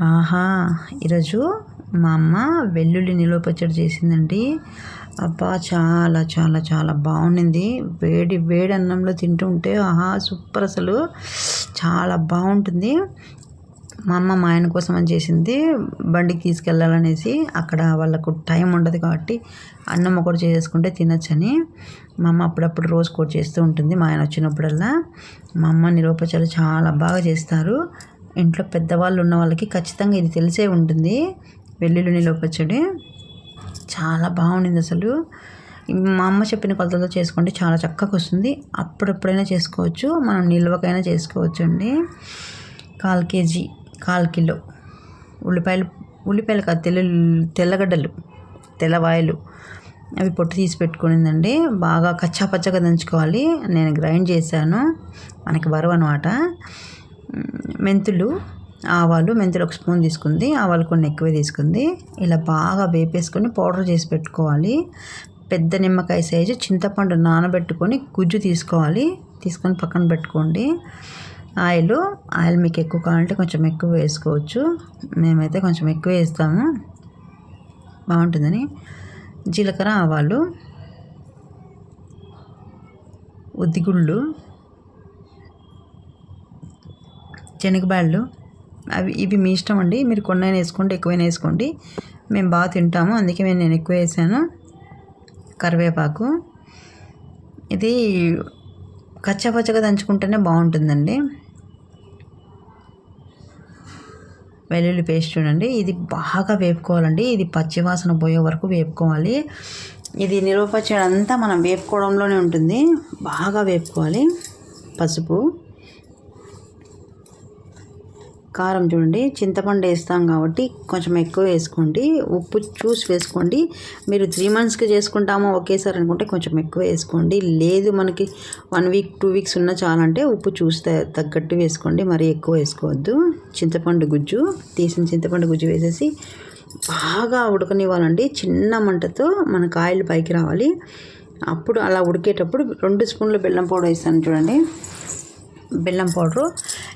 ఆహా ఈరోజు మా అమ్మ వెల్లుల్లి నిలువ పచ్చడి చేసిందండి. అబ్బా చాలా చాలా చాలా బాగుండింది. వేడి వేడి అన్నంలో తింటూ ఉంటే ఆహా సూపర్ అసలు. చాలా బాగుంటుంది. మా అమ్మ మా ఆయన కోసం అని చేసింది. బండికి తీసుకెళ్ళాలనేసి అక్కడ వాళ్ళకు టైం ఉండదు కాబట్టి అన్నం ఒకటి చేసుకుంటే తినచ్చని మా అమ్మ అప్పుడప్పుడు రోజు కూడా చేస్తూ ఉంటుంది. మా ఆయన వచ్చినప్పుడల్లా మా అమ్మ నిలువ చాలా బాగా చేస్తారు. ఇంట్లో పెద్దవాళ్ళు ఉన్న వాళ్ళకి ఖచ్చితంగా ఇది తెలిసే ఉంటుంది. వెల్లుల్లి నిలువ పచ్చడి. చాలా బాగుండింది అసలు. మా అమ్మ చెప్పిన కొలతలతో చేసుకుంటే చాలా చక్కగా వస్తుంది. అప్పుడప్పుడైనా చేసుకోవచ్చు. మనం నిల్వకైనా చేసుకోవచ్చు అండి కాల్ కేజీ కాల్ కిలో ఉల్లిపాయలు ఉల్లిపాయలు కాదు తెల్ల తెల్లగడ్డలు తెల్లవాయలు అవి పొట్టు తీసి పెట్టుకునిందండి. బాగా కచ్చా పచ్చగా దంచుకోవాలి. నేను గ్రైండ్ చేశాను. మనకి బరువు అనమాట మెంతులు ఆవాలు. మెంతులు ఒక స్పూన్ తీసుకుంది. ఆవాలు కొన్ని ఎక్కువే తీసుకుంది. ఇలా బాగా వేపేసుకొని పౌడర్ చేసి పెట్టుకోవాలి. పెద్ద నిమ్మకాయ సైజు చింతపండు నానబెట్టుకొని గుజ్జు తీసుకోవాలి. తీసుకొని పక్కన పెట్టుకోండి. ఆయిల్. ఆయిల్ మీకు ఎక్కువ కావాలంటే కొంచెం ఎక్కువ వేసుకోవచ్చు. మేమైతే కొంచెం ఎక్కువ వేస్తాము. బాగుంటుందని. జీలకర్ర ఆవాలు. ఉద్దిగుళ్ళు. శనగబాళ్ళు అవి ఇవి మీ ఇష్టం అండి. మీరు కొన్నైనా వేసుకోండి ఎక్కువైనా వేసుకోండి. మేము బాగా తింటాము. అందుకే మేము నేను ఎక్కువ వేసాను. కరివేపాకు. ఇది కచ్చపచ్చగా దంచుకుంటేనే బాగుంటుందండి. వెల్లుల్లి పేస్ట్ చూడండి. ఇది బాగా వేపుకోవాలండి. ఇది పచ్చివాసన పోయే వరకు వేపుకోవాలి. ఇది నిల్వ పచ్చడి అంతా మనం వేపుకోవడంలోనే ఉంటుంది. బాగా వేపుకోవాలి. పసుపు. కారం చూడండి చింతపండు వేస్తాం కాబట్టి కొంచెం ఎక్కువ వేసుకోండి. ఉప్పు చూసి వేసుకోండి. మీరు త్రీ మంత్స్కి చేసుకుంటామో ఒకేసారి అనుకుంటే కొంచెం ఎక్కువ వేసుకోండి. లేదు మనకి వన్ వీక్ టూ వీక్స్ ఉన్న చాలంటే ఉప్పు చూసి తగ్గట్టు వేసుకోండి. మరీ ఎక్కువ వేసుకోవద్దు. చింతపండు గుజ్జు తీసిన చింతపండు గుజ్జు వేసేసి బాగా ఉడకనివ్వాలండి. చిన్న మంటతో మన కాయలు పైకి రావాలి. అప్పుడు అలా ఉడికేటప్పుడు రెండు స్పూన్లు బెల్లం పౌడర్ వేస్తాను చూడండి. బెల్లం పౌడరు.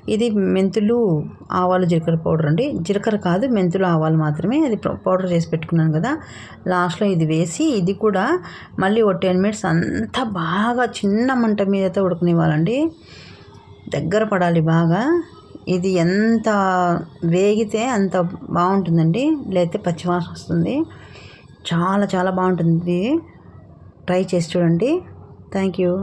ఇది మెంతులు ఆవాలు జీలకర్ర పౌడర్ అండి. జీలకర్ర కాదు మెంతులు ఆవాలు మాత్రమే అది పౌడర్ చేసి పెట్టుకున్నాను కదా. లాస్ట్లో ఇది వేసి ఇది కూడా మళ్ళీ ఒక టెన్ మినిట్స్ అంతా బాగా చిన్న మంట మీదతో ఉడకనివ్వాలండి. దగ్గర పడాలి బాగా. ఇది ఎంత వేగితే అంత బాగుంటుందండి. లేకపోతే పచ్చివాసన వస్తుంది. చాలా చాలా బాగుంటుంది. ట్రై చేసి చూడండి. Thank you.